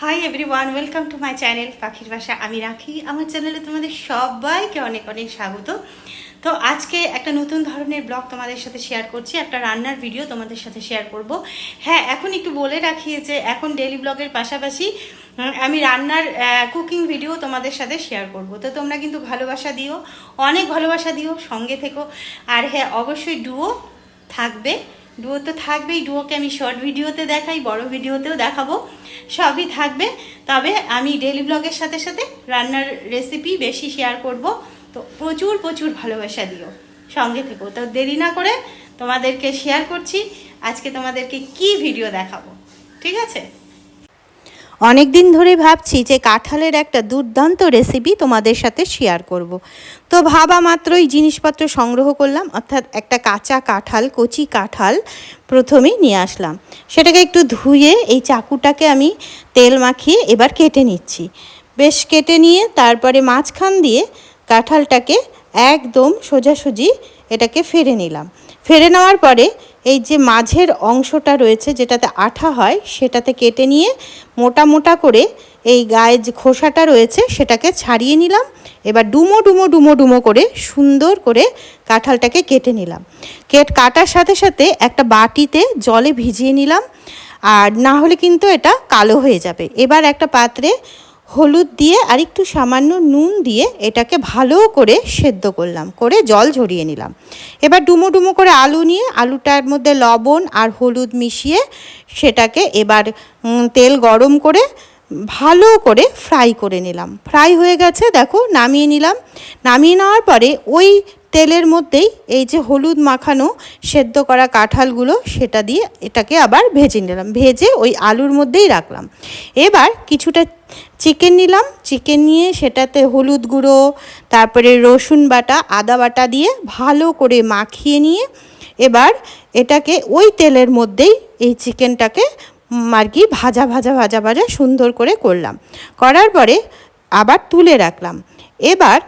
Hi everyone welcome to my channel পাখির ভাষা আমি রাখি। আমার চ্যানেলে তোমাদের সবাইকে অনেক অনেক স্বাগত। তো আজকে একটা নতুন ধরনের ব্লগ তোমাদের সাথে শেয়ার করছি, একটা রান্নার ভিডিও তোমাদের সাথে শেয়ার করব। হ্যাঁ এখন একটু বলে রাখি যে এখন ডেলি ব্লগের পাশাপাশি আমি রান্নার কুকিং ভিডিও তোমাদের সাথে শেয়ার করব। তো তোমরা কিন্তু ভালোবাসা দিও, অনেক ভালোবাসা দিও, সঙ্গে থেকো। আর হ্যাঁ অবশ্যই ডুও থাকবে। ডুয়ো তো থাকবেই ডুয়োকে আমি শর্ট ভিডিওতে দেখাই, বড় ভিডিওতেও দেখাবো, সবই থাকবে। তবে আমি ডেলি ব্লগের সাথে সাথে রান্নার রেসিপি বেশি শেয়ার করব। তো প্রচুর প্রচুর ভালোবাসা দিও। সঙ্গে থেকো। তো দেরি না করে তোমাদেরকে শেয়ার করছি। আজকে তোমাদেরকে কি ভিডিও দেখাবো? ঠিক আছে? অনেক দিন ধরে ভাবছি যে কাঁঠালের একটা দুর্দান্ত রেসিপি তোমাদের সাথে শেয়ার করব। তো ভাবা মাত্রই জিনিসপত্র সংগ্রহ করলাম, অর্থাৎ একটা কাঁচা কাঁঠাল, কচি কাঁঠাল প্রথমেই নিয়ে আসলাম। সেটাকে একটু ধুয়ে এই চাকুটাকে আমি তেল মাখিয়ে এবার কেটে নিচ্ছি। বেশ কেটে নিয়ে তারপরে মাঝখান দিয়ে কাঁঠালটাকে একদম সোজাসুজি এটাকে ফেরে নিলাম। ফেরে নেওয়ার পরে এই যে মাঝের অংশটা রয়েছে যেটাতে আঠা হয়, সেটাতে কেটে নিয়ে মোটা মোটা করে এই গায়ে যে খোসাটা রয়েছে সেটাকে ছাড়িয়ে নিলাম। এবার ডুমো ডুমো ডুমো ডুমো করে সুন্দর করে কাঁঠালটাকে কেটে নিলাম। কেট কাটার সাথে সাথে একটা বাটিতে জলে ভিজিয়ে নিলাম। আর না হলে কিন্তু এটা কালো হয়ে যাবে। এবার একটা পাত্রে হলুদ দিয়ে আর একটু সামান্য নুন দিয়ে এটাকে ভালো করে সেদ্ধ করলাম, করে জল ঝরিয়ে নিলাম। এবার ডুমো ডুমো করে আলু নিয়ে, আলুটার মধ্যে লবণ আর হলুদ মিশিয়ে সেটাকে এবার তেল গরম করে ভালো করে ফ্রাই করে নিলাম। ফ্রাই হয়ে গেছে, দেখো, নামিয়ে নিলাম। নামিয়ে নেওয়ার পরে ওই তেলের মধ্যেই এই যে হলুদ মাখানো সেদ্ধ করা কাঁঠালগুলো, সেটা দিয়ে এটাকে আবার ভেজে নিলাম। ভেজে ওই আলুর মধ্যেই রাখলাম। এবার কিছুটা চিকেন নিলাম, চিকেন নিয়ে সেটাতে হলুদ গুঁড়ো, তারপরে রসুন বাটা, আদা বাটা দিয়ে ভালো করে মাখিয়ে নিয়ে এবার এটাকে ওই তেলের মধ্যেই এই চিকেনটাকে আর কি ভাজা ভাজা ভাজা ভাজা সুন্দর করে করলাম। করার পরে আবার তুলে রাখলাম। এবার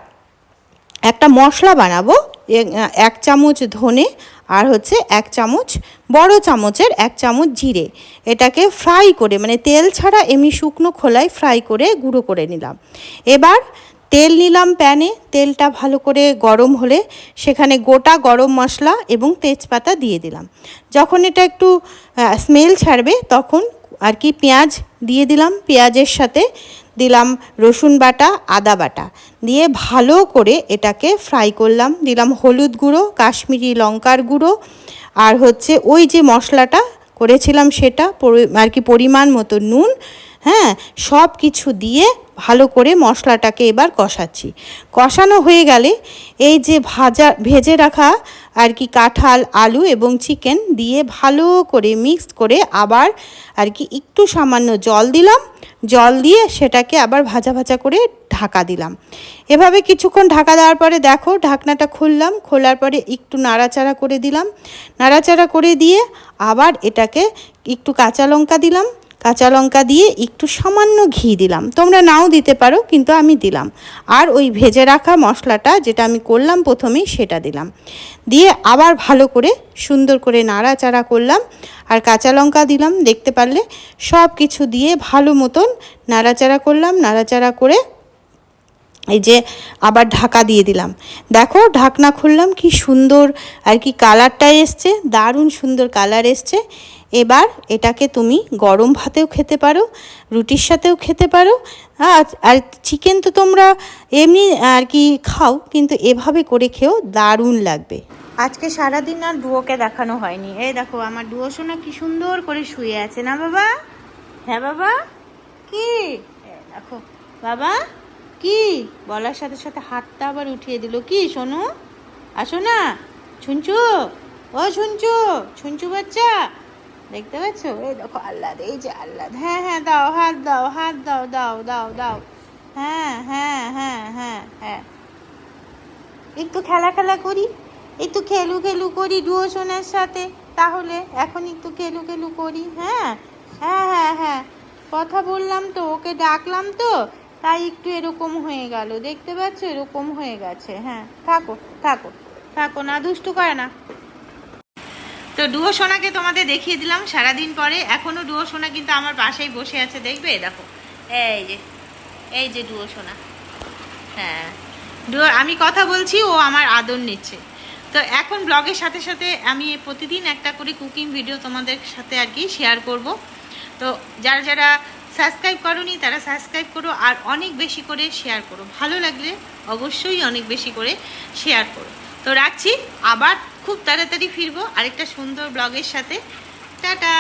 একটা মশলা বানাবো এক চামচ ধনে আর হচ্ছে এক চামচ, বড় চামচের এক চামচ জিরে। এটাকে ফ্রাই করে মানে তেল ছাড়া এমনি শুকনো খোলায় ফ্রাই করে গুঁড়ো করে নিলাম। এবার তেল নিলাম প্যানে, তেলটা ভালো করে গরম হলে সেখানে গোটা গরম মশলা এবং তেজপাতা দিয়ে দিলাম। যখন এটা একটু স্মেল ছাড়বে তখন আর কি পেঁয়াজ দিয়ে দিলাম। পেঁয়াজের সাথে দিলাম রসুন বাটা, আদা বাটা। দিয়ে ভালো করে এটাকে ফ্রাই করলাম। দিলাম হলুদ গুঁড়ো, কাশ্মীরি লঙ্কার গুঁড়ো আর হচ্ছে ওই যে মশলাটা করেছিলাম সেটা আর কি পরিমাণ মতো নুন হ্যাঁ সব কিছু দিয়ে ভালো করে মশলাটাকে এবার কষাচ্ছি। কষানো হয়ে গেলে এই যে ভাজা, ভেজে রাখা আর কি কাঁঠাল, আলু এবং চিকেন দিয়ে ভালো করে মিক্সড করে আবার আর কি একটু সামান্য জল দিলাম। জল দিয়ে সেটাকে আবার ভাজা ভাজা করে ঢাকা দিলাম। এভাবে কিছুক্ষণ ঢাকা দেওয়ার পরে দেখো ঢাকনাটা খুললাম, খোলার পরে একটু নাড়াচাড়া করে দিলাম। নাড়াচাড়া করে দিয়ে আবার এটাকে একটু কাঁচা লঙ্কা দিলাম। কাঁচা লঙ্কা দিয়ে একটু সামান্য ঘি দিলাম। তোমরা নাও দিতে পারো, কিন্তু আমি দিলাম। আর ওই ভেজে রাখা মশলাটা যেটা আমি করলাম প্রথমেই সেটা দিলাম। দিয়ে আবার ভালো করে সুন্দর করে নাড়াচাড়া করলাম আর কাঁচা লঙ্কা দিলাম। দেখতে পারলে সব কিছু দিয়ে ভালো মতন নাড়াচাড়া করলাম, নাড়াচাড়া করে এই যে আবার ঢাকা দিয়ে দিলাম। দেখো ঢাকনা খুললাম, কি সুন্দর আর কি কালারটা এসছে, দারুণ সুন্দর কালার এসছে। এবার এটাকে তুমি গরম ভাতেও খেতে পারো, রুটির সাথেও খেতে পারো। আর চিকেন তো তোমরা এমনি আর কি খাও, কিন্তু এভাবে করে খেও, দারুণ লাগবে। আজকে সারাদিন আর ডুয়োকে দেখানো হয়নি। এই দেখো, আমার ডুয়ো সোনা কি সুন্দর করে শুয়ে আছে। না বাবা? হ্যাঁ বাবা? কি? দেখো, বাবা? কি? বলার সাথে সাথে হাতটা আবার উঠিয়ে দিল। কি শোনো আসো না। ছুঞ্চু ও ছুঞ্চু ছুঞ্চু বাচ্চা। দেখতে পাচ্ছ? এই দেখো আল্লাদ এই যে আল্লাদ হ্যাঁ হ্যাঁ দাও, হাত দাও হাত দাও দাও দাও দাও। হ্যাঁ হ্যাঁ হ্যাঁ হ্যাঁ হ্যাঁ। একটু খেলা খেলা করি, একটু খেলু খেলু করি ডুয়ো সোনার সাথে। তাহলে এখন একটু খেলু খেলু করি হ্যাঁ? হ্যাঁ হ্যাঁ হ্যাঁ। কথা বললাম তো, ওকে ডাকলাম তো। তাই একটু এরকম হয়ে গেল। দেখতে পাচ্ছ? এরকম হয়ে গেছে। হ্যাঁ থাকো থাকো থাকো না, দুষ্টু করে না। তো ডুয়ো সোনাকে তোমাদের দেখিয়ে দিলাম সারাদিন পরে। এখনও ডুয়ো সোনা কিন্তু আমার পাশেই বসে আছে, দেখবে? দেখো, এই যে এই যে ডুয়ো সোনা। হ্যাঁ ডুয়ো, আমি কথা বলছি, ও আমার আদর নিচ্ছে। তো এখন ব্লগের সাথে সাথে আমি প্রতিদিন একটা করে কুকিং ভিডিও তোমাদের সাথে আর কি শেয়ার করব। তো যারা যারা সাবস্ক্রাইব করনি, তারা সাবস্ক্রাইব করো আর অনেক বেশি করে শেয়ার করো। ভালো লাগলে অবশ্যই অনেক বেশি করে শেয়ার করো। তো রাখছি, আবার খুব তাড়াতাড়ি ফিরবো আরেকটা সুন্দর ব্লগের সাথে। টাটা!